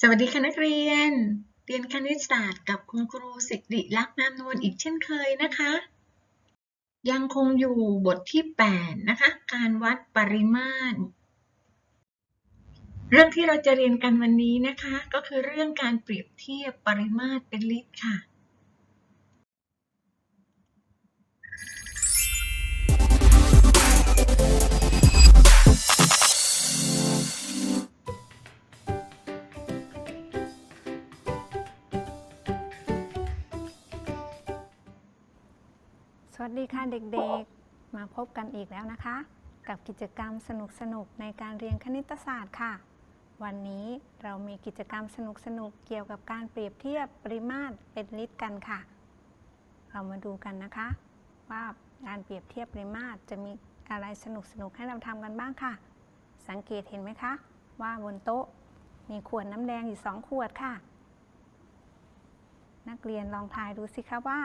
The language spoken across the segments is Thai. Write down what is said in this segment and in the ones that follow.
สวัสดีค่ะนักเรียน เรียนคณิตศาสตร์กับคุณครูสิริลักษณ์นามนวลอีกเช่นเคยนะคะ ยังคงอยู่บทที่ 8 นะคะ การวัดปริมาตร เรื่องที่เราจะเรียนกันวันนี้นะคะ ก็คือเรื่องการเปรียบเทียบปริมาตรเป็นลิตรค่ะ สวัสดีค่ะเด็กๆ มาพบกันอีกแล้วนะคะ กับกิจกรรมสนุกๆในการเรียนคณิตศาสตร์ค่ะ วันนี้เรามีกิจกรรมสนุกๆเกี่ยวกับการเปรียบเทียบปริมาตรเป็นลิตรกันค่ะ เรามาดูกันนะคะ ว่าการเปรียบเทียบปริมาตรจะมีอะไรสนุกๆให้เราทำกันบ้างค่ะ สังเกตเห็นไหมคะ ว่าบนโต๊ะมีขวดน้ำแดงอยู่สองขวดค่ะ นักเรียนลองทายดูสิคะว่า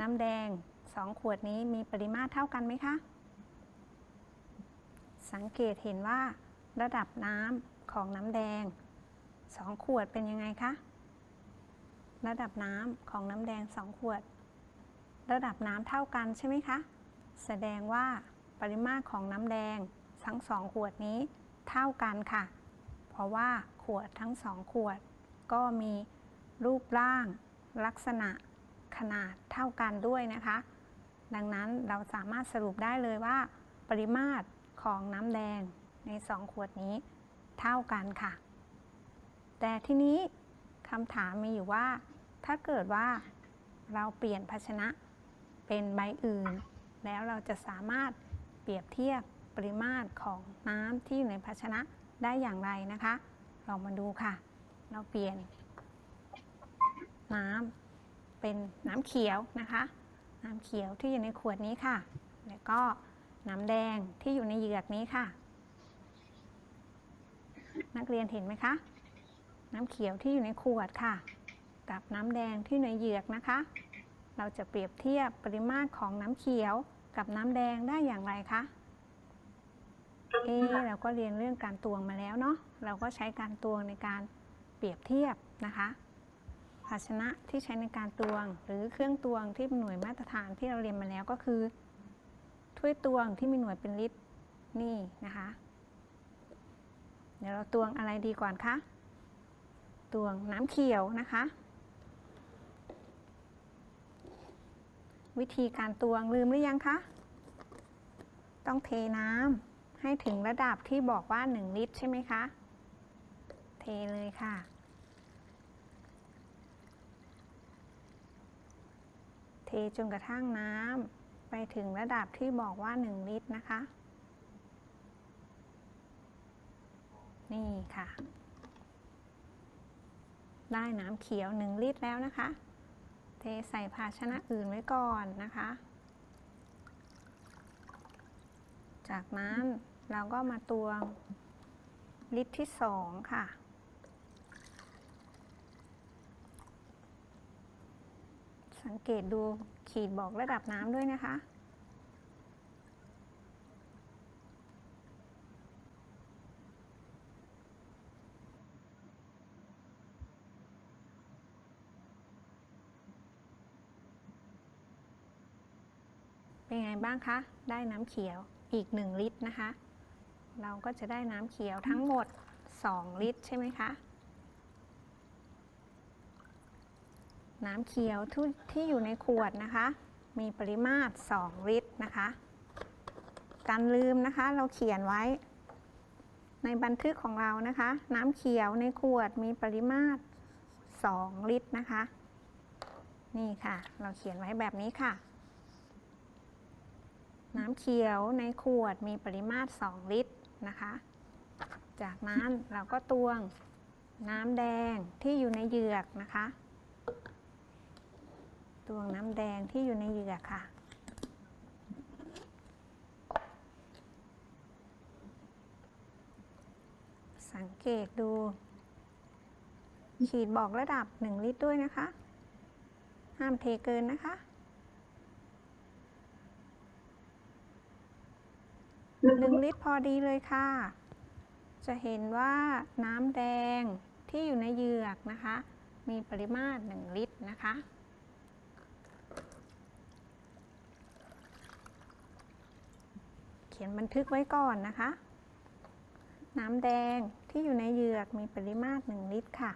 น้ำแดง สองขวดนี้มีปริมาตรเท่ากันไหมคะ สังเกตเห็นว่าระดับน้ำของน้ำแดงสองขวดเป็นยังไงคะ ระดับน้ำของน้ำแดงสองขวด ระดับน้ำเท่ากันใช่ไหมคะ แสดงว่าปริมาตรของน้ำแดงทั้งสองขวดนี้เท่ากันค่ะ เพราะว่าขวดทั้งสองขวด ก็มีรูปร่าง ลักษณะขนาดเท่ากันด้วยนะคะ ดังนั้นเราสามารถสรุปได้เลยว่า ปริมาตรของน้ำแดงใน 2 ขวดนี้เท่ากันค่ะ แต่ที่นี้คำถามมีอยู่ว่า ถ้าเกิดว่าเราเปลี่ยนภาชนะเป็นใบอื่น แล้วเราจะสามารถเปรียบเทียบปริมาตรของน้ำที่อยู่ในภาชนะได้อย่างไรนะคะลองมาดูค่ะ เราเปลี่ยนน้ำเป็นน้ำเขียวนะคะ น้ำเขียวที่อยู่ในขวดนี้ค่ะ แล้วก็น้ำแดงที่อยู่ในเหยือกนี้ค่ะ นักเรียนเห็นไหมคะ น้ำเขียวที่อยู่ในขวดค่ะ กับน้ำแดงที่ในเหยือกนะคะ เราจะเปรียบเทียบปริมาตรของน้ำเขียวกับน้ำแดงได้อย่างไรคะเอะเราก็เรียนเรื่องการตวงมาแล้วเนาะ เราก็ใช้การตวงในการเปรียบเทียบนะคะ ภาชนะที่ใช้ในการตวง หรือเครื่องตวงที่เป็นหน่วยมาตรฐานที่เราเรียนมาแล้วก็คือ ถ้วยตวงที่มีหน่วยเป็นลิตรนี่นะคะ เดี๋ยวเราตวงอะไรดีก่อนคะตวงน้ำเขียวนะคะ วิธีการตวงลืมหรือยังคะต้องเทน้ำให้ถึงระดับที่บอกว่า 1 ลิตรใช่ไหมคะ เทเลยค่ะ ทจนกระทั่งน้ำไปถึงระดับที่บอกว่า 1 ลิตรนะคะ นี่ค่ะ ได้น้ำเขียว 1 ลิตรแล้วนะคะ เทใส่ภาชนะอื่นไว้ก่อนนะคะ จากนั้นเราก็มาตวงลิตรที่ 2 ค่ะ สังเกตดูขีดบอกระดับน้ำด้วยนะคะ เป็นไงบ้างคะ ได้น้ำเขียวอีก 1 ลิตรนะคะ เราก็จะได้น้ำเขียวทั้งหมด 2 ลิตรใช่ไหมคะ น้ำเขียวที่ที่อยู่ในขวดนะคะ มีปริมาตร 2 ลิตรนะคะ การลืมนะคะเราเขียนไว้ ในบันทึกของเรานะคะ น้ำเขียวในขวดมีปริมาตร 2 ลิตรนะคะ นี่ค่ะ เราเขียนไว้แบบนี้ค่ะ น้ำเขียวในขวดมีปริมาตร 2 ลิตรนะคะ จากนั้นเราก็ตวงน้ำแดงที่อยู่ในเหยือกนะคะ วงน้ำแดงที่อยู่ในเหยือกค่ะ สังเกตดู ขีดบอกระดับ 1 ลิตรด้วยนะคะ ห้ามเทเกินนะคะ1ลิตรพอดีเลยค่ะ จะเห็นว่าน้ำแดงที่อยู่ในเหยือกนะคะ มีปริมาตร 1 ลิตรนะคะ ขียนบันทึกไว้ก่อนนะคะ น้ำแดงที่อยู่ในเหยือกมีปริมาตร 1 ลิตรค่ะ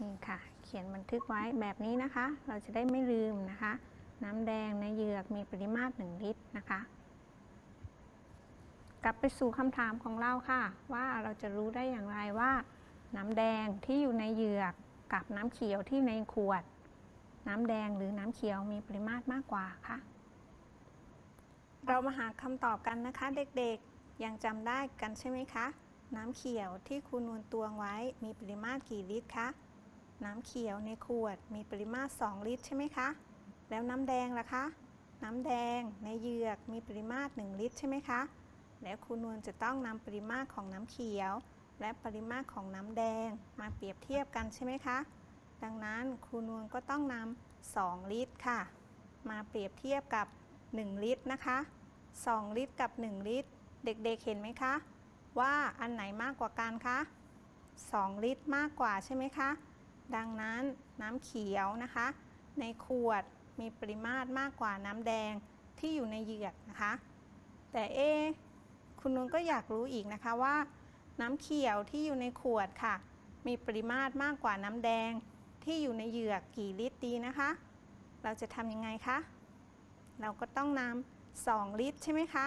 นี่ค่ะ เขียนบันทึกไว้แบบนี้นะคะ เราจะได้ไม่ลืมนะคะ น้ำแดงในเหยือกมีปริมาตร 1 ลิตรนะคะ กลับไปสู่คำถามของเราค่ะ ว่าเราจะรู้ได้อย่างไรว่า น้ำแดงที่อยู่ในเหยือกกับน้ำเขียวที่ในขวด น้ำแดงหรือน้ำเขียวมีปริมาตรมากกว่าค่ะ เรามาหาคำตอบกันนะคะเด็กๆ ยังจำได้กันใช่ไหมคะ น้ำเขียวที่ครูนวลตวงไว้มีปริมาตรกี่ลิตรคะ น้ำเขียวในขวดมีปริมาตร 2 ลิตรใช่ไหมคะ แล้วน้ำแดงล่ะคะ น้ำแดงในเหยือกมีปริมาตร 1 ลิตรใช่ไหมคะ และครูนวลจะต้องนำปริมาตรของน้ำเขียว และปริมาตรของน้ำแดงมาเปรียบเทียบกันใช่ไหมคะ ดังนั้นครูนวลก็ต้องนำ2ลิตรค่ะ มาเปรียบเทียบกับ 1 ลิตรนะคะ 2 ลิตรกับ 1 ลิตร เด็กๆเห็นไหมคะ ว่าอันไหนมากกว่ากันคะ 2 ลิตรมากกว่าใช่ไหมคะ ดังนั้นน้ำเขียวนะคะ ในขวดมีปริมาตรมากกว่าน้ำแดงที่อยู่ในเหยือกนะคะ แต่เอคุณนุนก็อยากรู้อีกนะคะว่า น้ำเขียวที่อยู่ในขวดค่ะ มีปริมาตรมากกว่าน้ำแดงที่อยู่ในเหยือกกี่ลิตรดีนะคะ เราจะทำยังไงคะ เราก็ต้องนำ2ลิตรใช่ไหมคะ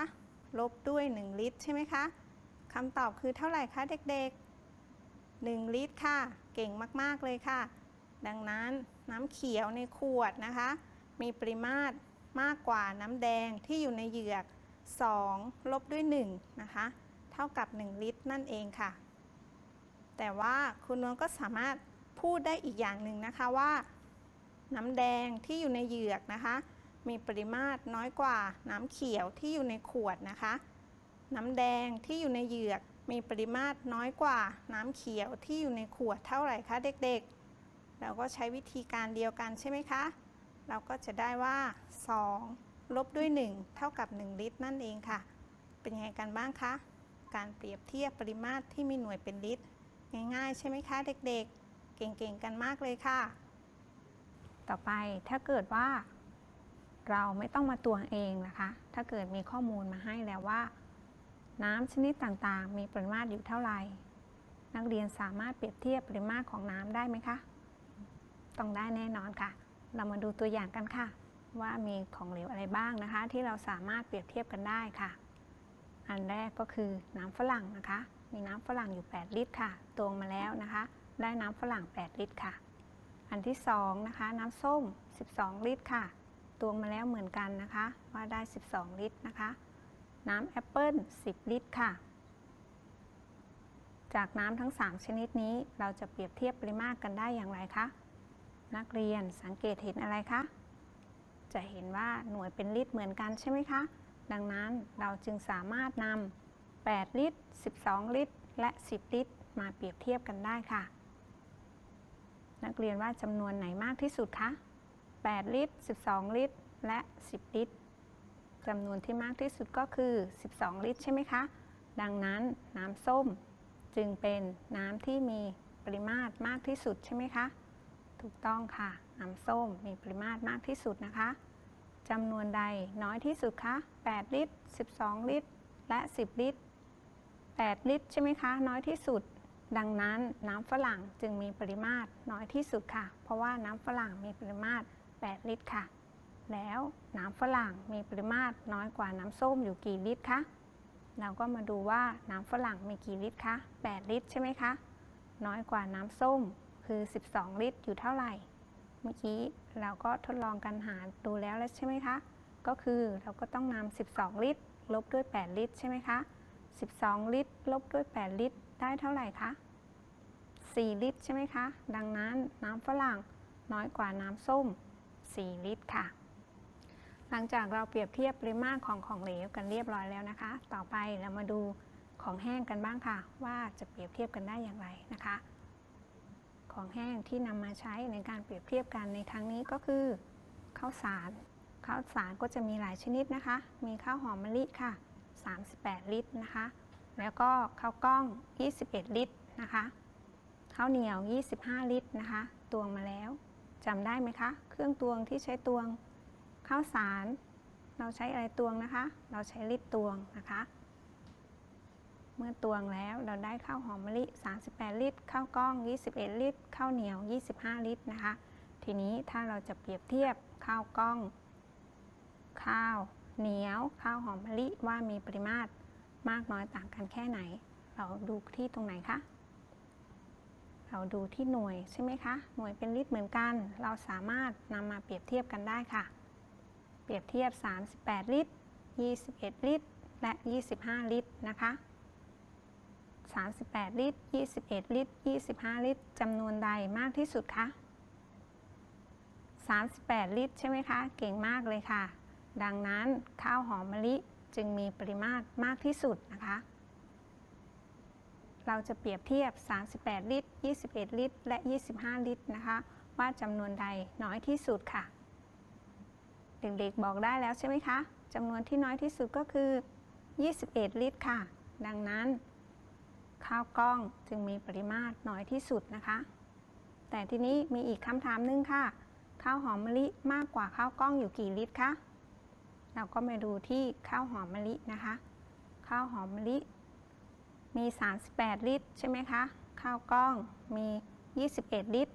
ลบด้วย 1 ลิตรใช่ไหมคะคำตอบคือเท่าไหร่คะเด็กๆ 1 ลิตรค่ะ เก่งมากๆเลยค่ะ ดังนั้นน้ำเขียวในขวดนะคะ มีปริมาตรมากกว่าน้ำแดงที่อยู่ในเหยือก 2 ลบด้วย 1 นะคะ เท่ากับ 1 ลิตรนั่นเองค่ะ แต่ว่าคุณนวลก็สามารถพูดได้อีกอย่างหนึ่งนะคะว่า น้ำแดงที่อยู่ในเหยือกนะคะ มีปริมาตรน้อยกว่าน้ำเขียวที่อยู่ในขวดนะคะ น้ำแดงที่อยู่ในเหยือก มีปริมาตรน้อยกว่าน้ำเขียวที่อยู่ในขวดเท่าไหร่คะเด็กๆ เราก็ใช้วิธีการเดียวกันใช่ไหมคะ เราก็จะได้ว่า 2 ลบด้วย 1 เท่ากับ 1 ลิตรนั่นเองค่ะ เป็นยังไงกันบ้างคะ การเปรียบเทียบปริมาตรที่มีหน่วยเป็นลิตร ง่ายๆ ใช่ไหมคะเด็กๆ เก่งๆ กันมากเลยค่ะ ต่อไปถ้าเกิดว่า เราไม่ต้องมาตวงเองนะคะ ถ้าเกิดมีข้อมูลมาให้แล้วว่า น้ำชนิดต่างๆ มีปริมาตรอยู่เท่าไหร่ นักเรียนสามารถเปรียบเทียบปริมาตรของน้ำได้ไหมคะ ต้องได้แน่นอนค่ะ เรามาดูตัวอย่างกันค่ะ ว่ามีของเหลวอะไรบ้างนะคะ ที่เราสามารถเปรียบเทียบกันได้ค่ะ อันแรกก็คือน้ำฝรั่งนะคะ มีน้ำฝรั่งอยู่ 8 ลิตรค่ะ ตวงมาแล้วนะคะ ได้น้ำฝรั่ง 8 ลิตรค่ะ อันที่2นะคะ น้ำส้ม 12 ลิตรค่ะ ตวงมาแล้วเหมือนกันนะคะ ว่าได้ 12 ลิตรนะคะ น้ำแอปเปิล10 ลิตรค่ะ จากน้ำทั้ง 3 ชนิดนี้เราจะเปรียบเทียบปริมาตรกันได้อย่างไรคะ นักเรียนสังเกตเห็นอะไรคะ จะเห็นว่าหน่วยเป็นลิตรเหมือนกันใช่ไหมคะ ดังนั้นเราจึงสามารถนำ8 ลิตร 12 ลิตร และ 10 ลิตร มาเปรียบเทียบกันได้ค่ะ นักเรียนว่าจำนวนไหนมากที่สุดคะ 8 ลิตร 12 ลิตร และ 10 ลิตรจำนวนที่มากที่สุดก็คือ 12 ลิตรใช่ไหมคะ ดังนั้นน้ำส้มจึงเป็นน้ำที่มีปริมาตรมากที่สุดใช่ไหมคะ ถูกต้องค่ะ น้ำส้มมีปริมาตรมากที่สุดนะคะจำนวนใดน้อยที่สุดคะ 8 ลิตร 12 ลิตร และ 10 ลิตร 8 ลิตรใช่ไหมคะ น้อยที่สุด ดังนั้นน้ำฝรั่งจึงมีปริมาตรน้อยที่สุดค่ะ เพราะว่าน้ำฝรั่งมีปริมาตร 8 ลิตรค่ะ แล้วน้ำฝรั่งมีปริมาตรน้อยกว่าน้ำส้มอยู่กี่ลิตรคะ เราก็มาดูว่าน้ำฝรั่งมีกี่ลิตรคะ 8 ลิตรใช่ไหมคะ น้อยกว่าน้ำส้มคือ 12 ลิตรอยู่เท่าไหร่ เมื่อกี้เราก็ทดลองกันหารดูแล้วแล้วใช่ไหมคะ ก็คือเราก็ต้องนำ 12 ลิตร ลบด้วย 8 ลิตรใช่ไหมคะ 12 ลิตร ลบด้วย 8 ลิตร ได้เท่าไหร่คะ 4 ลิตรใช่ไหมคะ ดังนั้นน้ำฝรั่งน้อยกว่าน้ำส้ม 4 ลิตรค่ะ หลังจากเราเปรียบเทียบปริมาตรของของเหลวกันเรียบร้อยแล้วนะคะ ต่อไปเรามาดูของแห้งกันบ้างค่ะ ว่าจะเปรียบเทียบกันได้อย่างไรนะคะ ของแห้งที่นำมาใช้ในการเปรียบเทียบกันในครั้งนี้ก็คือข้าวสารข้าวสารก็จะมีหลายชนิดนะคะ มีข้าวหอมมะลิค่ะ 38 ลิตรนะคะ แล้วก็ข้าวกล้อง 21 ลิตรนะคะ ข้าวเหนียว 25 ลิตรนะคะ ตวงมาแล้ว จำได้ไหมคะ เครื่องตวงที่ใช้ตวงข้าวสาร เราใช้อะไรตวงนะคะ เราใช้ลิตรตวงนะคะ เมื่อตวงแล้วเราได้ข้าวหอมมะลิ 38 ลิตร ข้าวกล้อง 21 ลิตร ข้าวเหนียว 25 ลิตรนะคะ ทีนี้ถ้าเราจะเปรียบเทียบข้าวกล้อง ข้าวเหนียว ข้าวหอมมะลิว่ามีปริมาตรมากน้อยต่างกันแค่ไหน เราดูที่ตรงไหนคะ เราดูที่หน่วยใช่ไหมคะ หน่วยเป็นลิตรเหมือนกัน เราสามารถนำมาเปรียบเทียบกันได้ค่ะ เปรียบเทียบ 38 ลิตร 21 ลิตร และ 25 ลิตรนะคะ 38 ลิตร 21 ลิตร 25 ลิตรจำนวนใดมากที่สุดคะ 38 ลิตรใช่ไหมคะ เก่งมากเลยค่ะ ดังนั้นข้าวหอมมะลิจึงมีปริมาตรมากที่สุดนะคะ เราจะเปรียบเทียบ 38 ลิตร 21 ลิตร และ 25 ลิตรนะคะ ว่าจำนวนใดน้อยที่สุดค่ะ เด็กๆบอกได้แล้วใช่ไหมคะจำนวนที่น้อยที่สุดก็คือ 21 ลิตรค่ะ ดังนั้น ข้าวกล้องจึงมีปริมาตรน้อยที่สุดนะคะ แต่ทีนี้มีอีกคำถามหนึงค่ะ ข้าวหอมมะลิมากกว่าข้าวกล้องอยู่กี่ลิตรคะเราก็มาดูที่ข้าวหอมมะลินะคะ ข้าวหอมมะลิ มี 38 ลิตร ใช่ไหมคะ ข้าวกล้องมี 21 ลิตร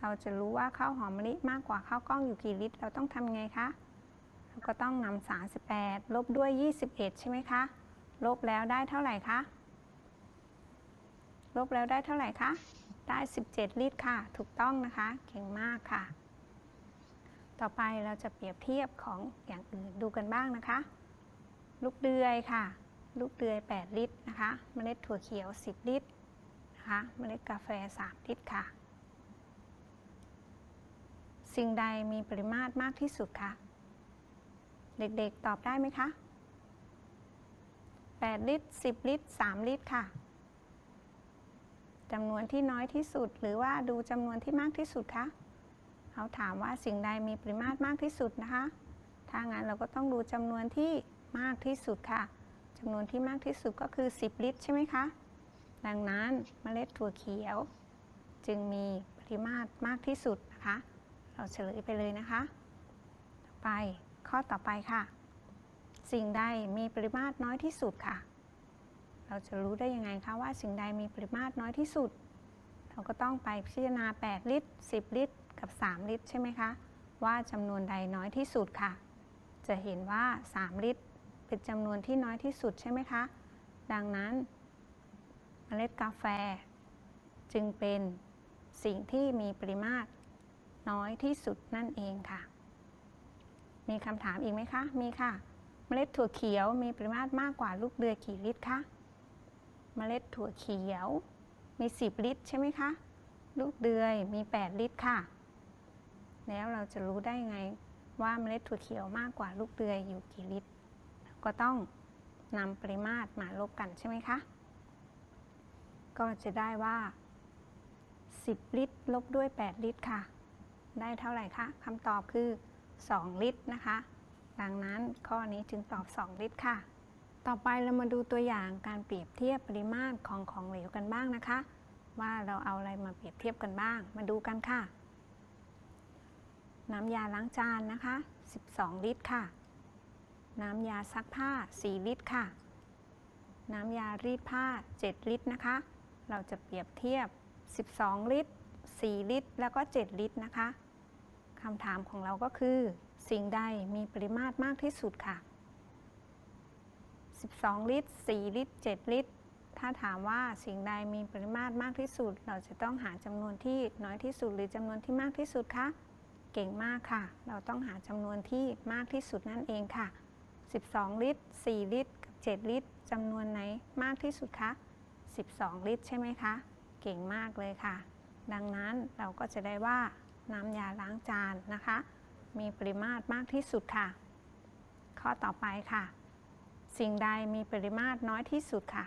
เราจะรู้ว่าข้าวหอมมะลิมากกว่าข้าวกล้องอยู่กี่ลิตร เราต้องทำไงคะ เราก็ต้องนำ38 ลบด้วย 21 ใช่ไหมคะ ลบแล้วได้เท่าไหร่คะ ลบแล้วได้เท่าไหร่คะ ได้ 17 ลิตรค่ะ ถูกต้องนะคะ เก่งมากค่ะ ต่อไปเราจะเปรียบเทียบของอย่างอื่นดูกันบ้างนะคะ ลูกเดือยค่ะ ลูกเดือย 8 ลิตรนะคะเมล็ดถั่วเขียว 10 ลิตรนะคะเมล็ดกาแฟ 3 ลิตรค่ะ สิ่งใดมีปริมาตรมากที่สุดคะเด็กๆตอบได้ไหมคะ 8 ลิตร 10 ลิตร 3 ลิตรค่ะจำนวนที่น้อยที่สุด หรือว่าดูจำนวนที่มากที่สุดคะเขาถามว่าสิ่งใดมีปริมาตรมากที่สุดนะคะ ถ้างั้นเราก็ต้องดูจำนวนที่มากที่สุดค่ะ จำนวนที่มากที่สุดก็คือ 10 ลิตรใช่ไหมคะ ดังนั้นเมล็ดถั่วเขียว จึงมีปริมาตรมากที่สุดนะคะ เราเฉลยไปเลยนะคะต่อไปข้อต่อไปค่ะ สิ่งใดมีปริมาตรน้อยที่สุดค่ะ เราจะรู้ได้ยังไงคะว่าสิ่งใดมีปริมาตรน้อยที่สุด เราก็ต้องไปพิจารณา 8 ลิตร 10 ลิตร กับ 3 ลิตร ใช่ไหมคะ ว่าจำนวนใดน้อยที่สุดค่ะ จะเห็นว่า 3 ลิตร เป็นจำนวนที่น้อยที่สุดใช่ไหมคะ ดังนั้นเมล็ดกาแฟ จึงเป็นสิ่งที่มีปริมาตรน้อยที่สุดนั่นเองค่ะ มีคำถามอีกไหมคะ มีค่ะ เมล็ดถั่วเขียวมีปริมาตรมากกว่าลูกเดือยกี่ลิตรคะ เมล็ดถั่วเขียวมี 10 ลิตรใช่ไหมคะ ลูกเดือยมี 8 ลิตรค่ะ แล้วเราจะรู้ได้ไงว่าเมล็ดถั่วเขียวมากกว่าลูกเดือยอยู่กี่ลิตร ก็ต้องนำปริมาตรมาลบกันใช่ไหมคะ ก็จะได้ว่า 10 ลิตร ลบด้วย 8 ลิตรค่ะ ได้เท่าไหร่คะคำตอบคือ 2 ลิตรนะคะ ดังนั้นข้อนี้จึงตอบ 2 ลิตรค่ะ ต่อไปเรามาดูตัวอย่างการเปรียบเทียบปริมาตรของของเหลวกันบ้างนะคะ ว่าเราเอาอะไรมาเปรียบเทียบกันบ้าง มาดูกันค่ะ น้ำยาล้างจานนะคะ 12 ลิตรค่ะ น้ำยาซักผ้า 4 ลิตรค่ะ น้ำยารีดผ้า 7 ลิตรนะคะ เราจะเปรียบเทียบ 12 ลิตร 4 ลิตร แล้วก็ 7 ลิตรนะคะคำถามของเราก็คือ สิ่งใดมีปริมาตรมากที่สุดค่ะ 12 ลิตร 4 ลิตร 7 ลิตร ถ้าถามว่าสิ่งใดมีปริมาตรมากที่สุด เราจะต้องหาจำนวนที่น้อยที่สุดหรือจำนวนที่มากที่สุดคะเก่งมากค่ะ เราต้องหาจำนวนที่มากที่สุดนั่นเองค่ะ 12 ลิตร 4 ลิตร กับ 7 ลิตรจำนวนไหนมากที่สุดคะ 12 ลิตร ใช่ไหมคะ เก่งมากเลยค่ะ ดังนั้นเราก็จะได้ว่าน้ำยาล้างจานนะคะ มีปริมาตรมากที่สุดค่ะ ข้อต่อไปค่ะ สิ่งใดมีปริมาตรน้อยที่สุดค่ะ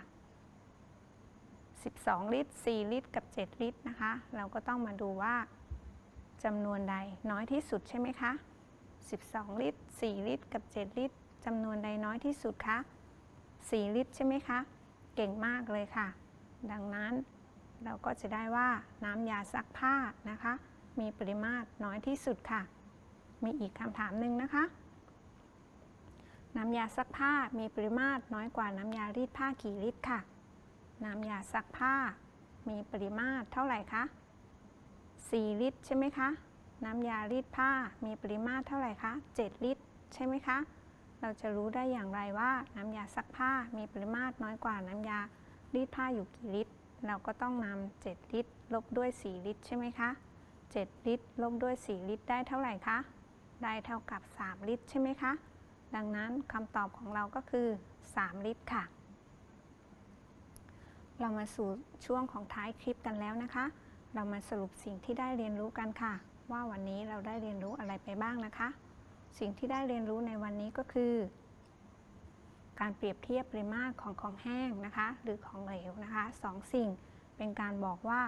12 ลิตร 4 ลิตร กับ 7 ลิตรนะคะ เราก็ต้องมาดูว่าจำนวนใดน้อยที่สุดใช่ไหมคะ 12 ลิตร 4 ลิตร กับ 7 ลิตร จำนวนใดน้อยที่สุดคะ4ลิตรใช่ไหมคะ เก่งมากเลยค่ะ ดังนั้นเราก็จะได้ว่าน้ำยาซักผ้านะคะ มีปริมาตรน้อยที่สุดค่ะ มีอีกคำถามหนึ่งนะคะ น้ำยาซักผ้ามีปริมาตรน้อยกว่าน้ำยารีดผ้ากี่ลิตรค่ะ น้ำยาซักผ้ามีปริมาตรเท่าไหร่คะ 4 ลิตรใช่ไหมคะ น้ำยารีดผ้ามีปริมาตรเท่าไหร่คะ 7 ลิตรใช่ไหมคะ เราจะรู้ได้อย่างไรว่าน้ำยาซักผ้ามีปริมาตรน้อยกว่าน้ำยารีดผ้าอยู่กี่ลิตร เราก็ต้องนำ7ลิตรลบด้วย 4 ลิตรใช่ไหมคะ 7 ลิตรลบด้วย 4 ลิตรได้เท่าไหร่คะ ได้เท่ากับ 3 ลิตรใช่ไหมคะ ดังนั้นคำตอบของเราก็คือ 3 ลิตรค่ะ เรามาสู่ช่วงของท้ายคลิปกันแล้วนะคะ เรามาสรุปสิ่งที่ได้เรียนรู้กันค่ะ ว่าวันนี้เราได้เรียนรู้อะไรไปบ้างนะคะ สิ่งที่ได้เรียนรู้ในวันนี้ก็คือ การเปรียบเทียบปริมาตรของของแห้งนะคะ หรือของเหลวนะคะสองสิ่งเป็นการบอกว่า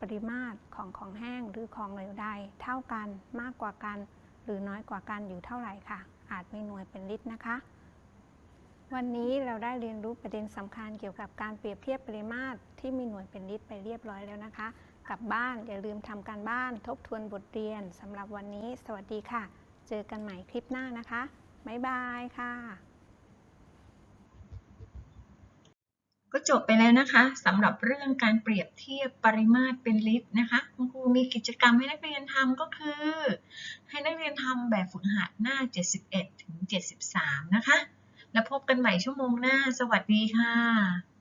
ปริมาตรของของแห้งหรือของเหลวใด เท่ากันมากกว่ากัน หรือน้อยกว่ากันอยู่เท่าไหร่ค่ะ อาจมีหน่วยเป็นลิตรนะคะ วันนี้เราได้เรียนรู้ประเด็นสำคัญเกี่ยวกับการเปรียบเทียบปริมาตรที่มีหน่วยเป็นลิตรไปเรียบร้อยแล้วนะคะ กลับบ้านอย่าลืมทำการบ้านทบทวนบทเรียนสำหรับวันนี้ สวัสดีค่ะ เจอกันใหม่คลิปหน้านะคะ บ๊ายบายค่ะ ก็จบไปแล้วนะคะสำหรับเรื่องการเปรียบเทียบปริมาตรเป็นลิตรนะคะคุณครูมีกิจกรรมให้นักเรียนทำก็คือ ให้นักเรียนทำแบบฝึกหัดหน้า 71ถึง73 นะคะ แล้วพบกันใหม่ชั่วโมงหน้า สวัสดีค่ะ